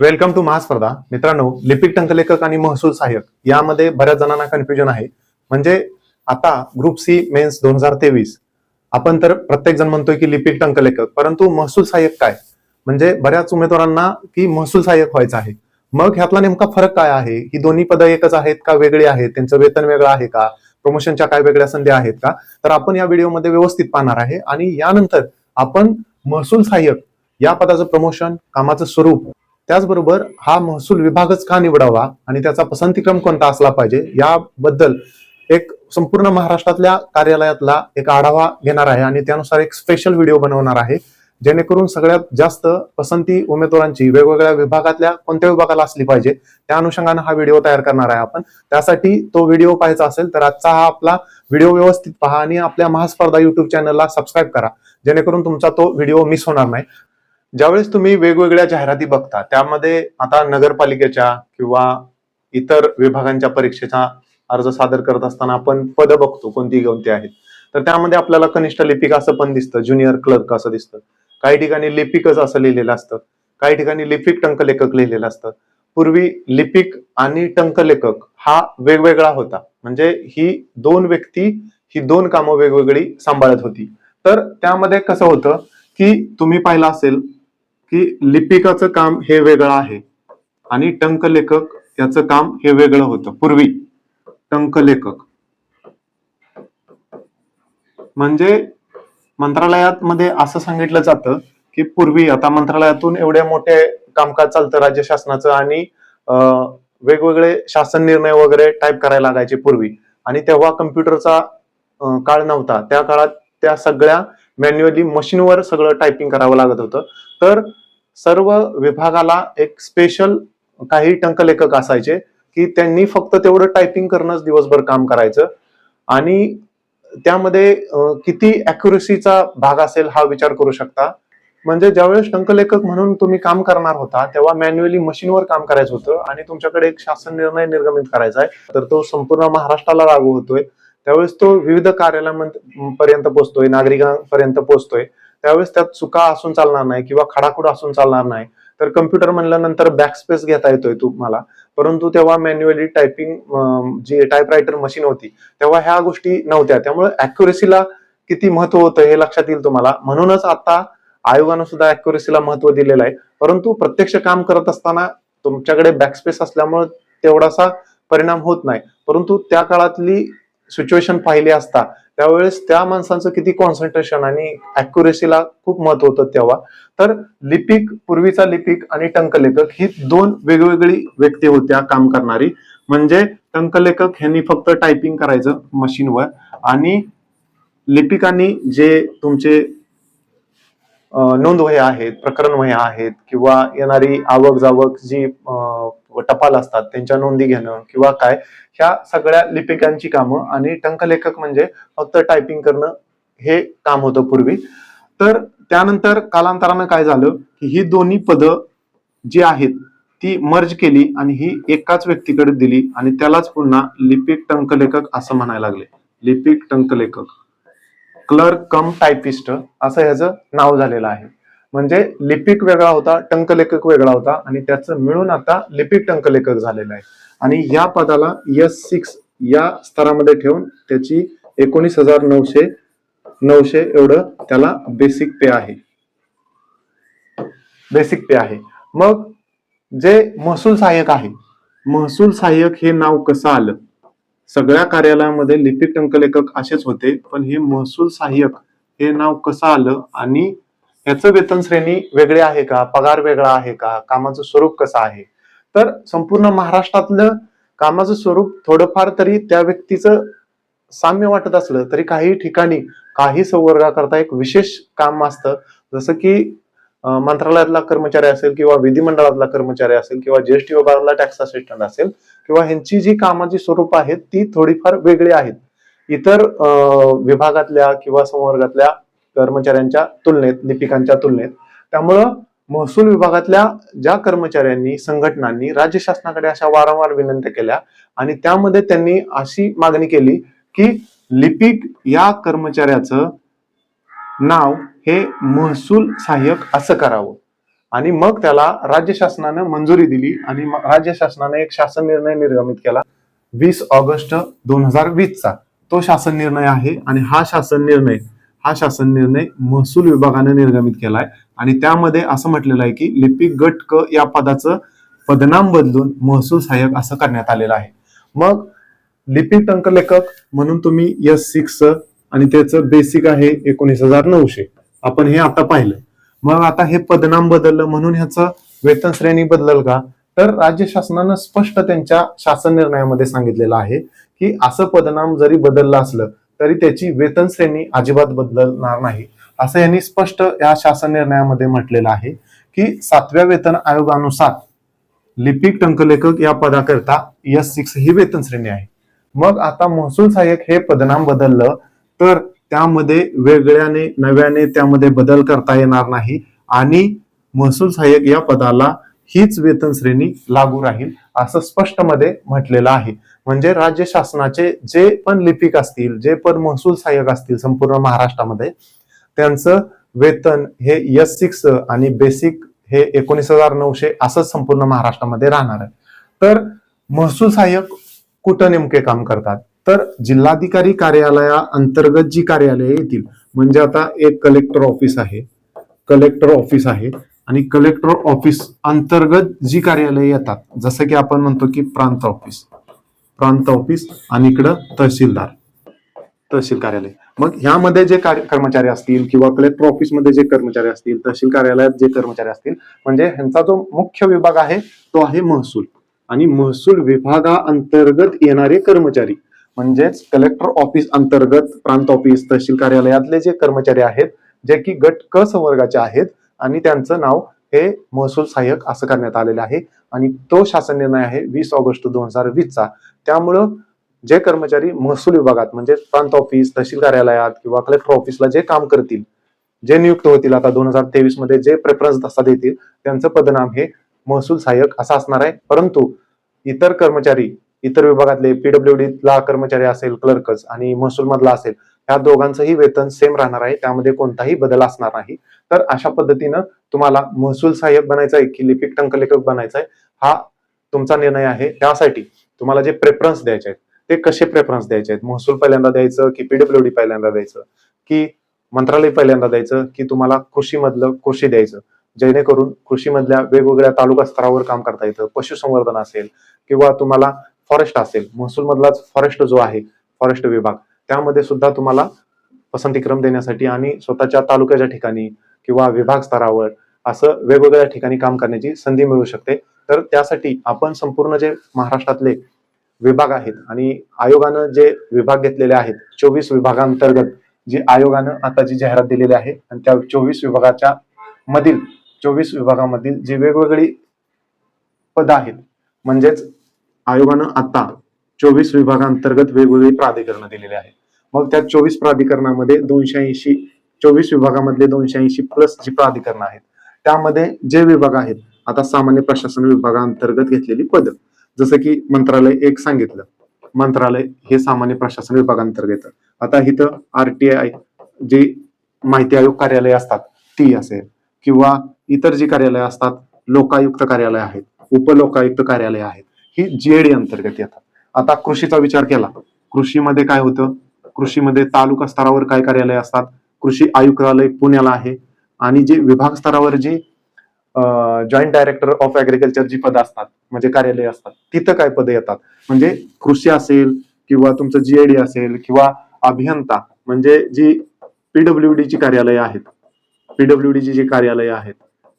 Welcome to महास्पर्धा. मित्रांनो लिपिक टंकलेखक आणि महसूल सहाय्यक यामध्ये बऱ्याच जणांना कन्फ्युजन आहे. म्हणजे आता ग्रुप सी मेन्स दोन हजार तेवीस. आपण तर प्रत्येक जण म्हणतोय की लिपिक टंकलेखक परंतु महसूल सहाय्यक काय? म्हणजे बऱ्याच उमेदवारांना की महसूल सहाय्यक व्हायचं आहे. मग ह्यातला नेमका फरक काय आहे? ही दोन्ही पदं एकच आहेत का वेगळी आहेत? त्यांचं वेतन वेगळं आहे का? प्रमोशनच्या काय वेगळ्या संधी आहेत का? तर आपण या व्हिडिओमध्ये व्यवस्थित पाहणार आहे. आणि यानंतर आपण महसूल सहाय्यक या पदाचं प्रमोशन कामाचं स्वरूप त्याचबरोबर हा महसूल विभागच का निवडावा आणि त्याचा पसंतीक्रम कोणता असला पाहिजे याबद्दल एक संपूर्ण महाराष्ट्रातल्या कार्यालयातला एक आढावा घेणार आहे आणि त्यानुसार एक स्पेशल व्हिडिओ बनवणार आहे. जेणेकरून सगळ्यात जास्त पसंती उमेदवारांची वेगवेगळ्या विभागातल्या कोणत्या विभागाला असली पाहिजे त्या अनुषंगानं हा व्हिडिओ तयार करणार आहे आपण. त्यासाठी तो व्हिडिओ पाहायचा असेल तर आजचा हा आपला व्हिडिओ व्यवस्थित पहा आणि आपल्या महास्पर्धा युट्यूब चॅनलला सबस्क्राईब करा. जेणेकरून तुमचा तो व्हिडिओ मिस होणार नाही. ज्यावेळेस तुम्ही वेगवेगळ्या जाहिराती बघता त्यामध्ये आता नगरपालिकेच्या किंवा इतर विभागांच्या परीक्षेचा अर्ज सादर करत असताना आपण पद बघतो कोणती कोणती आहेत. तर त्यामध्ये आपल्याला कनिष्ठ लिपिक असं पण दिसतं ज्युनियर क्लर्क असं दिसतं. काही ठिकाणी लिपिकच असं लिहिलेलं असतं काही ठिकाणी लिपिक टंकलेखक लिहिलेलं असतं. पूर्वी लिपिक आणि टंकलेखक हा वेगवेगळा होता. म्हणजे ही दोन व्यक्ती ही दोन कामं वेगवेगळी सांभाळत होती. तर त्यामध्ये कसं होतं की तुम्ही पाहिलं असेल की लिपिकाचं काम हे वेगळं आहे आणि टंकलेखक याचं काम हे वेगळं होतं. पूर्वी टंकलेखक. म्हणजे मंत्रालयात मध्ये असं सांगितलं जातं की पूर्वी आता मंत्रालयातून एवढे मोठे कामकाज चालतं राज्य शासनाचं आणि वेगवेगळे शासन निर्णय वगैरे टाईप करायला लागायचे पूर्वी. आणि तेव्हा कम्प्युटरचा काळ नव्हता. त्या काळात त्या सगळ्या मॅन्युअली मशीनवर सगळं टायपिंग करावं लागत होतं. तर सर्व विभागाला एक स्पेशल काही टंकलेखक असायचे की त्यांनी फक्त तेवढं टायपिंग करणंच दिवसभर काम करायचं. आणि त्यामध्ये किती अॅक्युरेसीचा भाग असेल हा विचार करू शकता. म्हणजे ज्यावेळेस टंकलेखक म्हणून तुम्ही काम करणार होता तेव्हा मॅन्युअली मशीनवर काम करायचं होतं आणि तुमच्याकडे एक शासन निर्णय निर्गमित करायचा आहे. तर तो संपूर्ण महाराष्ट्राला लागू होतोय. त्यावेळेस तो विविध कार्यालयापर्यंत पोहोचतोय नागरिकांपर्यंत पोहोचतोय त्यावेळेस त्यात चुका असून चालणार नाही किंवा खडाखुड असून चालणार नाही. तर कम्प्युटर म्हणल्यानंतर बॅकस्पेस घेता येतोय तुम्हाला. परंतु तेव्हा मॅन्युअली टायपिंग जी टाईपरायटर मशीन होती तेव्हा ह्या गोष्टी नव्हत्या. त्यामुळे अॅक्युरेसीला किती महत्त्व होतं हे लक्षात येईल तुम्हाला. म्हणूनच आता आयोगानं सुद्धा अॅक्युरेसीला महत्त्व दिलेलं आहे. परंतु प्रत्यक्ष काम करत असताना तुमच्याकडे बॅकस्पेस असल्यामुळे तेवढासा परिणाम होत नाही. परंतु त्या काळातली सिच्युएशन पाहिली असता त्यावेळेस त्या माणसांचं किती कॉन्सन्ट्रेशन आणि अॅक्युरेसीला खूप महत्त्व होतं तेव्हा. तर लिपिक पूर्वीचा लिपिक आणि टंकलेखक ही दोन वेगवेगळी व्यक्ती होत्या काम करणारी. म्हणजे टंकलेखक ह्यांनी फक्त टायपिंग करायचं मशीनवर आणि लिपिकांनी जे तुमचे नोंद वह्या आहेत प्रकरण वह्या आहेत किंवा येणारी आवक जावक जी टपाल असतात त्यांच्या नोंदी घेणं किंवा काय ह्या सगळ्या लिपिकांची कामं आणि टंकलेखक म्हणजे फक्त टायपिंग करणं हे काम होतं पूर्वी. तर त्यानंतर कालांतरानं काय झालं की ही दोन्ही पदं जी आहेत ती मर्ज केली आणि ही एकाच व्यक्तीकडे दिली आणि त्यालाच पुन्हा लिपिक टंकलेखक असं म्हणायला लागले. लिपिक टंकलेखक. क्लर्क कम टायपिस्ट असं ह्याचं नाव झालेलं आहे. म्हणजे लिपिक वेगळा होता टंकलेखक वेगळा होता आणि त्याचं मिळून आता लिपिक टंकलेखक झालेलं आहे. आणि या पदाला यस सिक्स या स्तरामध्ये ठेवून त्याची एकोणीस हजार नऊशे नऊशे एवढं त्याला बेसिक पे आहे. बेसिक पे आहे. मग जे महसूल सहाय्यक आहे महसूल सहाय्यक हे नाव कसं आलं? सगळ्या कार्यालयामध्ये लिपिक टंकलेखक असेच होते पण हे महसूल सहाय्यक हे नाव कसं आलं? आणि याचं वेतन श्रेणी वेगळी आहे का? पगार वेगळा आहे का? कामाचं स्वरूप कसं आहे? तर संपूर्ण महाराष्ट्रातलं कामाचं स्वरूप थोडंफार तरी त्या व्यक्तीचं साम्य वाटत असलं तरी काही ठिकाणी काही संवर्गाकरता एक विशेष काम असतं. जसं की मंत्रालयातला कर्मचारी असेल किंवा विधिमंडळातला कर्मचारी असेल किंवा जीएसटी विभागातला टॅक्स असिस्टंट असेल किंवा ह्यांची जी कामाची स्वरूप आहेत ती थोडीफार वेगळी आहेत. इतर विभागातल्या किंवा संवर्गातल्या कर्मचाऱ्यांच्या तुलनेत लिपिकांच्या तुलनेत. त्यामुळं महसूल विभागातल्या ज्या कर्मचाऱ्यांनी संघटनांनी राज्य शासनाकडे अशा वारंवार विनंत्या केल्या आणि त्यामध्ये त्यांनी अशी मागणी केली की लिपिक या कर्मचाऱ्याचं नाव हे महसूल सहाय्यक असं करावं. आणि मग त्याला राज्य शासनानं मंजुरी दिली आणि राज्य शासनाने एक शासन निर्णय निर्गमित केला वीस ऑगस्ट दोन हजार वीसचा. तो शासन निर्णय आहे आणि हा शासन निर्णय हा शासन निर्णय महसूल विभागाने निर्गमित केलाय. आणि त्यामध्ये असं म्हटलेलं आहे की लिपिक गट क या पदाचं पदनाम बदलून महसूल सहाय्यक असं करण्यात आलेलं आहे. मग लिपिक टंकलेखक म्हणून तुम्ही एस सिक्स आणि त्याचं बेसिक आहे एकोणीस हजार नऊशे. आपण हे आता पाहिलं. मग आता हे पदनाम बदललं म्हणून ह्याचं वेतन श्रेणी बदलल का? तर राज्य शासनानं स्पष्ट त्यांच्या शासन निर्णयामध्ये सांगितलेलं आहे की असं पदनाम जरी बदललं असलं तरी त्याची वेतन श्रेणी अजिबात बदलणार नाही. असं यांनी स्पष्ट या शासन निर्णयामध्ये म्हटलेलं आहे की सातव्या वेतन आयोगानुसार लिपिक टंकलेखक या पदाकरता एस सिक्स ही वेतन श्रेणी आहे. मग आता महसूल सहाय्यक हे पदनाम बदललं तर त्यामध्ये वेगळ्याने नव्याने त्यामध्ये बदल करता येणार नाही आणि महसूल सहाय्यक या पदाला हीच वेतन श्रेणी लागू राहील असं स्पष्टमध्ये म्हटलेलं आहे. म्हणजे राज्य शासनाचे जे पण लिपिक असतील जे पण महसूल सहाय्यक असतील संपूर्ण महाराष्ट्रामध्ये त्यांचं वेतन हे एस सिक्स आणि बेसिक हे एकोणीस हजार नऊशे असंच संपूर्ण महाराष्ट्रामध्ये राहणार आहे. तर महसूल सहाय्यक कुठं नेमके काम करतात? तर जिल्हाधिकारी कार्यालया अंतर्गत जी कार्यालये येतील म्हणजे आता एक कलेक्टर ऑफिस आहे कलेक्टर ऑफिस आहे आणि कलेक्टर ऑफिस अंतर्गत जी कार्यालये येतात जसं की आपण म्हणतो की प्रांत ऑफिस प्रांत ऑफिस आणि इकडं तहसीलदार. तहसील कार्यालय. मग ह्यामध्ये जे कर्मचारी असतील किंवा कलेक्टर ऑफिसमध्ये जे कर्मचारी असतील तहसील कार्यालयात जे कर्मचारी असतील म्हणजे ह्यांचा जो मुख्य विभाग आहे तो आहे महसूल. आणि महसूल विभागाअंतर्गत येणारे कर्मचारी म्हणजेच कलेक्टर ऑफिस अंतर्गत प्रांत ऑफिस तहसील कार्यालयातले जे कर्मचारी आहेत जे की गट क संवर्गाचे आहेत आणि त्यांचं नाव हे महसूल सहाय्यक असं करण्यात आलेलं आहे. आणि तो शासन निर्णय आहे वीस ऑगस्ट दोन हजार वीसचा. त्यामुळं जे कर्मचारी महसूल विभागात म्हणजे प्रांत ऑफिस तहसील कार्यालयात किंवा कलेक्टर ऑफिसला जे काम करतील जे नियुक्त होतील आता दोन हजार तेवीसमध्ये जे प्रेफरन्स दस्ता देतील त्यांचं पदनाम हे महसूल सहाय्यक असं असणार आहे. परंतु इतर कर्मचारी इतर विभागातले पीडब्ल्यू ला कर्मचारी असेल क्लर्कच आणि महसूल मधला असेल या दोघांचंही वेतन सेम राहणार आहे. त्यामध्ये कोणताही बदल असणार नाही. तर अशा पद्धतीनं तुम्हाला महसूल सहाय्यक बनायचं आहे की लिपिक टंकलेखक बनायचं आहे हा तुमचा निर्णय आहे. त्यासाठी तुम्हाला जे प्रेफरन्स द्यायचे आहेत ते कसे प्रेफरन्स द्यायचे आहेत? महसूल पहिल्यांदा द्यायचं की पीडब्ल्यू डी पहिल्यांदा द्यायचं? की मंत्रालय पहिल्यांदा द्यायचं? की तुम्हाला कृषीमधलं कृषी द्यायचं? जेणेकरून कृषीमधल्या वेगवेगळ्या तालुका स्तरावर काम करता येतं. पशुसंवर्धन असेल किंवा तुम्हाला फॉरेस्ट असेल. महसूल मधलाच फॉरेस्ट जो आहे फॉरेस्ट विभाग त्यामध्ये सुद्धा तुम्हाला पसंतीक्रम देण्यासाठी आणि स्वतःच्या तालुक्याच्या ठिकाणी किंवा विभाग स्तरावर असं वेगवेगळ्या ठिकाणी काम करण्याची संधी मिळू शकते. तर त्यासाठी आपण संपूर्ण जे महाराष्ट्रातले विभाग आहेत आणि आयोगानं जे विभाग घेतलेले आहेत चोवीस विभागांतर्गत जी आयोगानं आता जी जाहिरात दिलेली आहे आणि त्या चोवीस विभागाच्या मधील चोवीस विभागामधील जी वेगवेगळी पद आहेत म्हणजेच आयोगानं आता चोवीस विभागांतर्गत वेगवेगळी प्राधिकरणं दिलेली आहेत. मग त्या चोवीस प्राधिकरणामध्ये दोनशे ऐंशी चोवीस विभागामधले दोनशे ऐंशी प्लस जी प्राधिकरणं आहेत त्यामध्ये जे विभाग आहेत आता सामान्य प्रशासन विभागांतर्गत घेतलेली पद. जसं की मंत्रालय एक सांगितलं. मंत्रालय हे सामान्य प्रशासन विभागांतर्गत येतं. आता इथं आरटीआय जे माहिती आयोग कार्यालय असतात ती असेल. किंवा इतर जी कार्यालय असतात लोकायुक्त कार्यालय आहेत उपलोकायुक्त कार्यालय आहेत ही जीएडी अंतर्गत येतात. आता कृषीचा विचार केला. कृषीमध्ये काय होतं? कृषीमध्ये तालुका स्तरावर काय कार्यालय असतात? कृषी आयुक्तालय पुण्याला आहे. आणि जे विभाग स्तरावर जी जॉईंट डायरेक्टर ऑफ ऍग्रिकल्चर जी पदं असतात म्हणजे कार्यालय असतात तिथं काय पदं येतात? म्हणजे कृषी असेल किंवा तुमचं जीएडी असेल किंवा अभियंता म्हणजे जी पीडब्ल्यू ची कार्यालय आहेत पीडब्ल्यू ची जी कार्यालय आहेत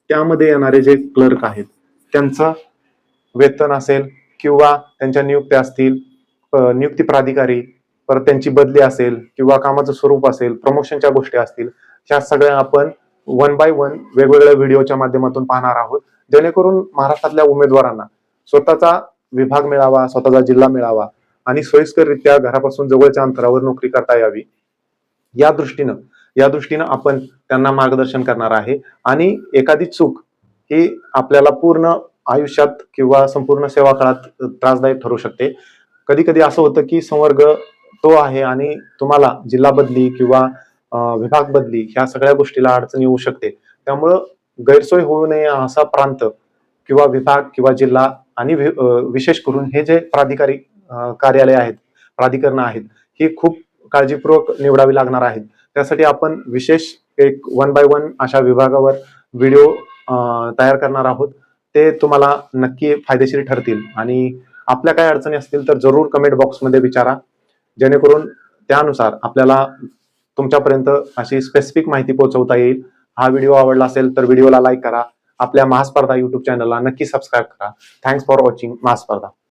त्यामध्ये येणारे जे क्लर्क आहेत त्यांचं वेतन असेल किंवा त्यांच्या नियुक्त्या असतील नियुक्ती प्राधिकारी परत त्यांची बदली असेल किंवा कामाचं स्वरूप असेल प्रमोशनच्या गोष्टी असतील ह्या सगळ्या आपण वन बाय वन वेगवेगळ्या व्हिडिओच्या माध्यमातून पाहणार आहोत. जेणेकरून महाराष्ट्रातल्या उमेदवारांना स्वतःचा विभाग मिळावा स्वतःचा जिल्हा मिळावा आणि सोयीस्कररित्या घरापासून जवळच्या अंतरावर नोकरी करता यावी. या दृष्टीनं या दृष्टीनं आपण त्यांना मार्गदर्शन करणार आहे. आणि एखादी चूक ही आपल्याला पूर्ण आयुष्यात किंवा संपूर्ण सेवा काळात त्रासदायक ठरू शकते. कधी कधी असं होतं की संवर्ग तो आहे आणि तुम्हाला जिल्हा बदली किंवा विभाग बदली ह्या सगळ्या गोष्टीला अडचण येऊ शकते. त्यामुळं गैरसोय होऊ नये असा प्रांत किंवा विभाग किंवा जिल्हा आणि विशेष करून हे जे प्राधिकारी कार्यालय आहेत प्राधिकरण आहेत ही खूप काळजीपूर्वक निवडावी लागणार आहेत. त्यासाठी आपण विशेष एक वन बाय वन अशा विभागावर व्हिडिओ तयार करणार आहोत. ते तुम्हाला नक्की फायदेशीर ठरतील आणि आपल्या काय अडचणी असतील तर जरूर कमेंट बॉक्समध्ये विचारा. जेणेकरून त्यानुसार आपल्याला तुमच्यापर्यंत अशी स्पेसिफिक माहिती पोहोचवता येईल. हा व्हिडिओ आवडला असेल तर व्हिडिओला लाईक करा. आपल्या महास्पर्धा युट्यूब चॅनलला नक्की सबस्क्राईब करा. Thanks for watching महास्पर्धा.